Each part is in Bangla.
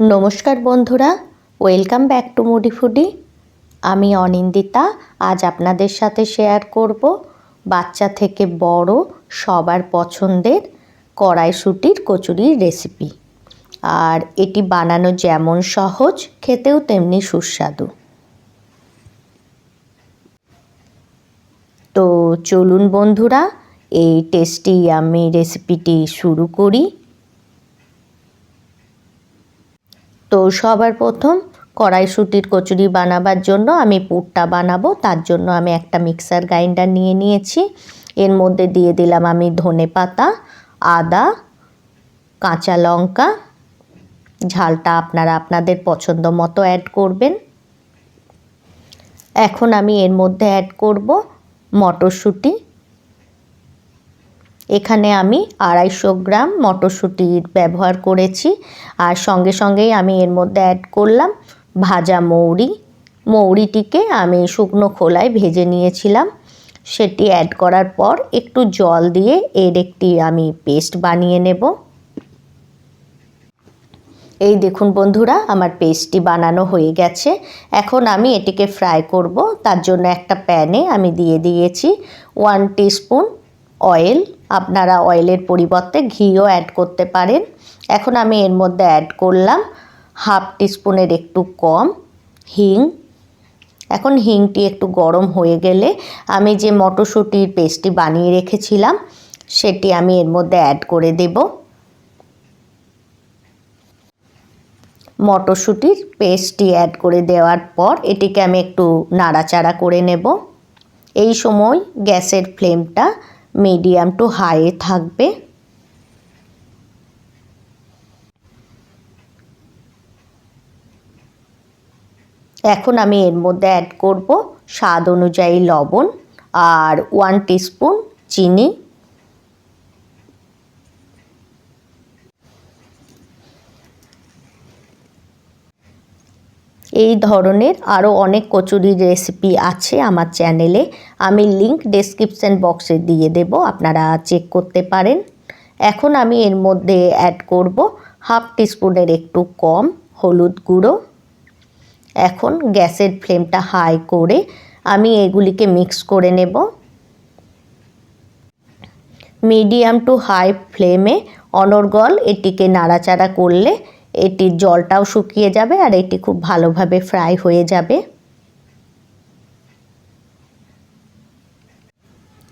নমস্কার বন্ধুরা, welcome back to moody foodie. আমি অনিন্দিতা, আজ আপনাদের সাথে শেয়ার করব বাচ্চা থেকে বড় সবার পছন্দের কড়াইশুটির কচুরির রেসিপি। আর এটি বানানো যেমন সহজ, খেতেও তেমনি সুস্বাদু। তো চলুন বন্ধুরা, এই টেস্টি আমি রেসিপিটি শুরু করি। তো সবার প্রথম কড়াইশুটির কচুরি বানাবার জন্য আমি পুরটা বানাবো, তার জন্য আমি একটা মিক্সার গ্রাইন্ডার নিয়ে নিয়েছি। এর মধ্যে দিয়ে দিলাম আমি ধনে পাতা, আদা, কাঁচা লঙ্কা। ঝালটা আপনারা আপনাদের পছন্দ মতো অ্যাড করবেন। এখন আমি এর মধ্যে অ্যাড করব মটরশুঁটি। এখানে আমি আড়াইশো গ্রাম মটরশুঁটির ব্যবহার করেছি। আর সঙ্গে সঙ্গেই আমি এর মধ্যে অ্যাড করলাম ভাজা মৌরি। মৌরিটিকে আমি শুকনো খোলায় ভেজে নিয়েছিলাম। সেটি অ্যাড করার পর একটু জল দিয়ে এর একটি আমি পেস্ট বানিয়ে নেব। এই দেখুন বন্ধুরা, আমার পেস্টটি বানানো হয়ে গেছে। এখন আমি এটিকে ফ্রাই করব। তার জন্য একটা প্যানে আমি দিয়ে দিয়েছি ওয়ান টিস্পুন অয়েল আপনারা অয়েলের পরিবর্তে ঘিও অ্যাড করতে পারেন। এখন আমি এর মধ্যে অ্যাড করলাম হাফ টিস্পুনের একটু কম হিং। এখন হিংটি একটু গরম হয়ে গেলে আমি যে মটরশুঁটির পেস্টটি বানিয়ে রেখেছিলাম, সেটি আমি এর মধ্যে অ্যাড করে দেব। মটরশুঁটির পেস্টটি অ্যাড করে দেওয়ার পর এটিকে আমি একটু নাড়াচাড়া করে নেব। এই সময় গ্যাসের ফ্লেমটা মিডিয়াম টু হাইয়ে থাকবে। এখন আমি এর মধ্যে অ্যাড করব স্বাদ অনুযায়ী লবণ আর ওয়ান টিস্পুন চিনি। এই ধরনের আরও অনেক কচুরির রেসিপি আছে আমার চ্যানেলে আমি লিংক ডেসক্রিপশান বক্সে দিয়ে দেব, আপনারা চেক করতে পারেন। এখন আমি এর মধ্যে অ্যাড করব হাফ টিস্পুনের একটু কম হলুদ গুঁড়ো। এখন গ্যাসের ফ্লেমটা হাই করে আমি এগুলিকে মিক্স করে নেব। মিডিয়াম টু হাই ফ্লেমে অনর্গল এটিকে নাড়াচাড়া করলে এটির জলটাও শুকিয়ে যাবে আর এটি খুব ভালোভাবে ফ্রাই হয়ে যাবে।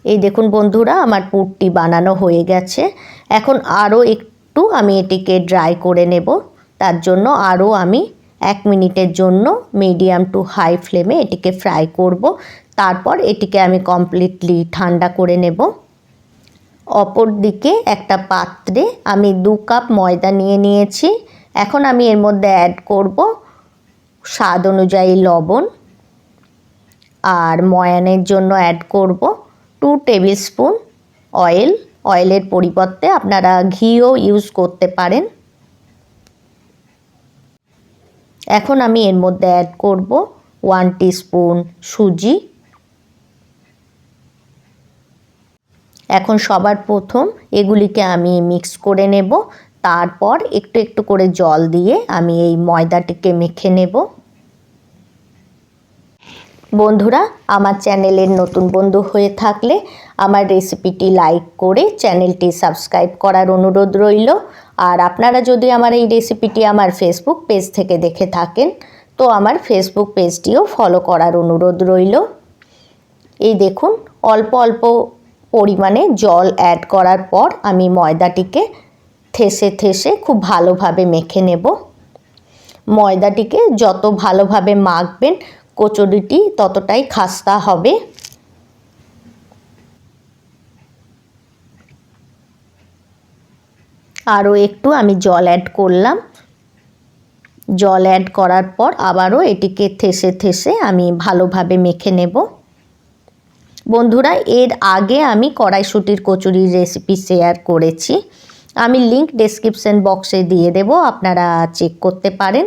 এই দেখুন বন্ধুরা, আমার পুরটি বানানো হয়ে গেছে। এখন আরও একটু আমি এটিকে ড্রাই করে নেব। তার জন্য আরও আমি এক মিনিটের জন্য মিডিয়াম টু হাই ফ্লেমে এটিকে ফ্রাই করব। তারপর এটিকে আমি কমপ্লিটলি ঠান্ডা করে নেব। অপর দিকে একটা পাত্রে আমি দু কাপ ময়দা নিয়ে নিয়েছি। এখন আমি এর মধ্যে অ্যাড করব স্বাদ অনুযায়ী লবণ আর ময়ানের জন্য অ্যাড করব টু টেবিল স্পুন অয়েল অয়েলের পরিবর্তে আপনারা ঘিও ইউজ করতে পারেন। এখন আমি এর মধ্যে অ্যাড করব ওয়ান স্পুন সুজি। এখন সবার প্রথম এগুলিকে আমি মিক্স করে নেব। তারপর একটু একটু করে জল দিয়ে আমি এই ময়দাটিকে মেখে নেব। বন্ধুরা, আমার চ্যানেলের নতুন বন্ধু হয়ে থাকলে আমার রেসিপিটি লাইক করে চ্যানেলটি সাবস্ক্রাইব করার অনুরোধ রইল। আর আপনারা যদি আমার এই রেসিপিটি আমার ফেসবুক পেজ থেকে দেখে থাকেন, তো আমার ফেসবুক পেজটিও ফলো করার অনুরোধ রইল। এই দেখুন, অল্প অল্প পরিমাণে জল অ্যাড করার পর আমি ময়দাটিকে থেসে থেসে খুব ভালোভাবে মেখে নেব। ময়দাটিকে যত ভালোভাবে মাখবেন, কচুরিটি ততটাই খাস্তা হবে। আরও একটু আমি জল অ্যাড করলাম। জল অ্যাড করার পর আবারও এটিকে থেসে থেসে আমি ভালোভাবে মেখে নেব। বন্ধুরা, এর আগে আমি কড়াইশুটির কচুরির রেসিপি শেয়ার করেছি। আমি লিংক ডেসক্রিপশন বক্সে দিয়ে দেব, আপনারা চেক করতে পারেন।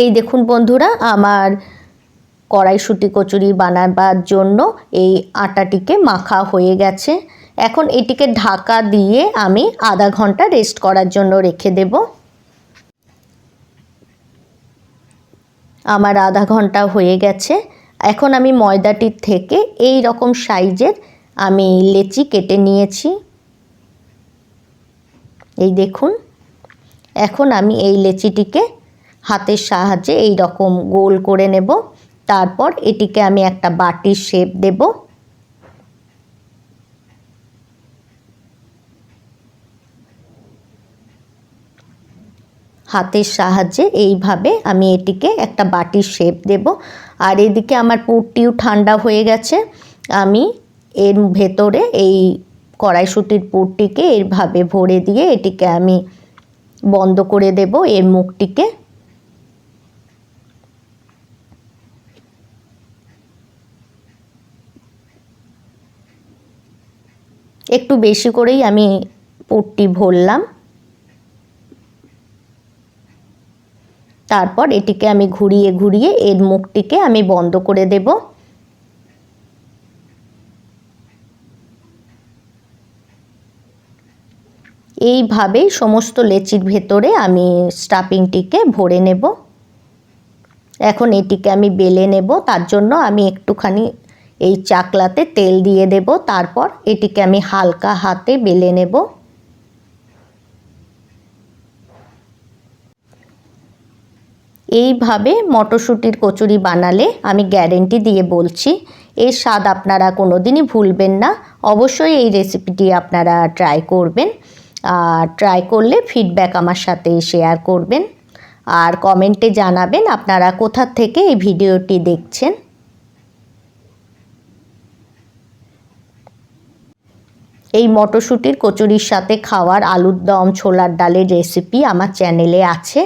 এই দেখুন বন্ধুরা, আমার কড়াইশুঁটি কচুরি বানাবার জন্য এই আটাটিকে মাখা হয়ে গেছে। এখন এটিকে ঢাকা দিয়ে আমি আধা ঘণ্টা রেস্ট করার জন্য রেখে দেব। আমার আধা ঘণ্টা হয়ে গেছে। এখন আমি ময়দাটির থেকে এই রকম সাইজের আমি লেচি কেটে নিয়েছি। এই দেখুন, এখন আমি এই লেচিটিকে হাতের সাহায্যে এই রকম গোল করে নেব। তারপর এটিকে আমি একটা বাটির শেপ দেব। হাতের সাহায্যে এইভাবে আমি এটিকে একটা বাটির শেপ দেব। আর এদিকে আমার পুরটিও ঠান্ডা হয়ে গেছে। আমি এর ভেতরে এই কড়াইশুটির পুরটিকে এইভাবে ভরে দিয়ে এটিকে আমি বন্ধ করে দেব এর মুখটিকে। একটু বেশি করেই আমি পুরটি ভরলাম। তারপর এটিকে আমি ঘুরিয়ে ঘুরিয়ে এর মুখটিকে আমি বন্ধ করে দেব। এইভাবেই সমস্ত লেচির ভেতরে আমি স্টাফিংটিকে ভরে নেব। এখন এটিকে আমি বেলে নেব, তার জন্য আমি একটুখানি এই চাকলাতে তেল দিয়ে দেব। তারপর এটিকে আমি হালকা হাতে বেলে নেব। এইভাবে মটরশুঁটির কচুরি বানালে আমি গ্যারেন্টি দিয়ে বলছি, এর স্বাদ আপনারা কোনো দিনই ভুলবেন না। অবশ্যই এই রেসিপিটি আপনারা ট্রাই করবেন, আর ট্রাই করলে ফিডব্যাক আমার সাথে শেয়ার করবেন। আর কমেন্টে জানাবেন আপনারা কোথা থেকে এই ভিডিওটি দেখছেন। এই মটরশুঁটির কচুরির সাথে খাওয়ার আলুর দম, ছোলার ডালের রেসিপি আমার চ্যানেলে আছে।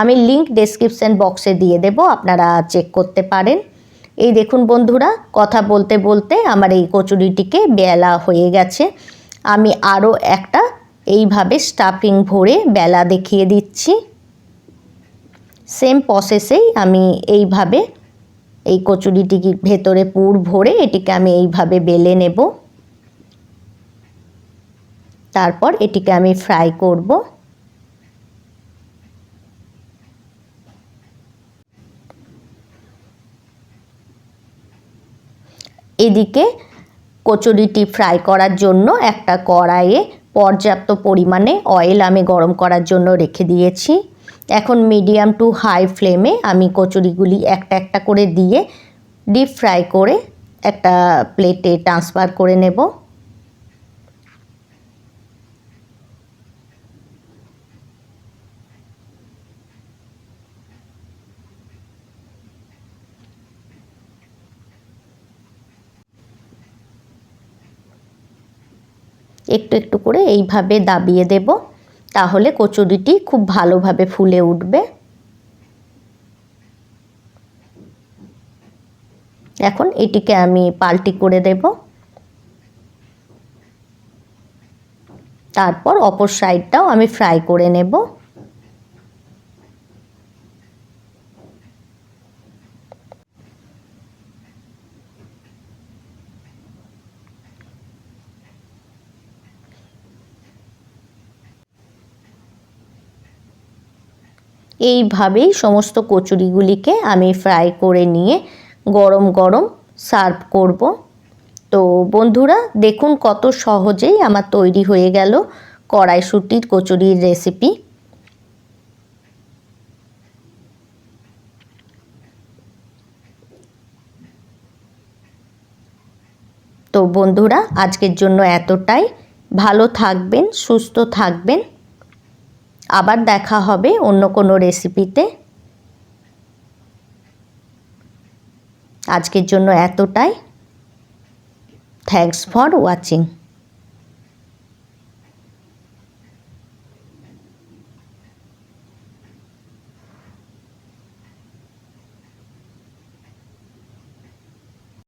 আমি লিংক ডেসক্রিপশন বক্সে দিয়ে দেব, আপনারা চেক করতে পারেন। এই দেখুন বন্ধুরা, কথা বলতে বলতে আমার এই কচুরিটিকে বেলা হয়ে গেছে। আমি আরও একটা এইভাবে স্টাফিং ভরে বেলা দেখিয়ে দিচ্ছি। সেম প্রসেসেই আমি এইভাবে এই কচুরিটিকে ভেতরে পুর ভরে এটিকে আমি এইভাবে বেলে নেব। তারপর এটিকে আমি ফ্রাই করব। এদিকে কচুরিটি ফ্রাই করার জন্য একটা কড়াইয়ে পর্যাপ্ত পরিমাণে অয়েল আমি গরম করার জন্য রেখে দিয়েছি। এখন মিডিয়াম টু হাই ফ্লেমে আমি কচুরিগুলি একটা একটা করে দিয়ে ডিপ ফ্রাই করে একটা প্লেটে ট্রান্সফার করে নেব। একটু একটু করে এইভাবে দাবিয়ে দেব, তাহলে কচুরিটি খুব ভালোভাবে ফুলে উঠবে। এখন এটিকে আমি পাল্টি করে দেব। তারপর অপর সাইডটাও আমি ফ্রাই করে নেব। এইভাবেই সমস্ত কচুরিগুলিকে আমি ফ্রাই করে নিয়ে গরম গরম সার্ভ করব। তো বন্ধুরা, দেখুন কত সহজেই আমার তৈরি হয়ে গেল কড়াইশুটির কচুরির রেসিপি। তো বন্ধুরা, আজকের জন্য এতটাই। ভালো থাকবেন, সুস্থ থাকবেন। আবার দেখা হবে অন্য কোনো রেসিপিতে আজকের জন্য এতটাই। Thanks for watching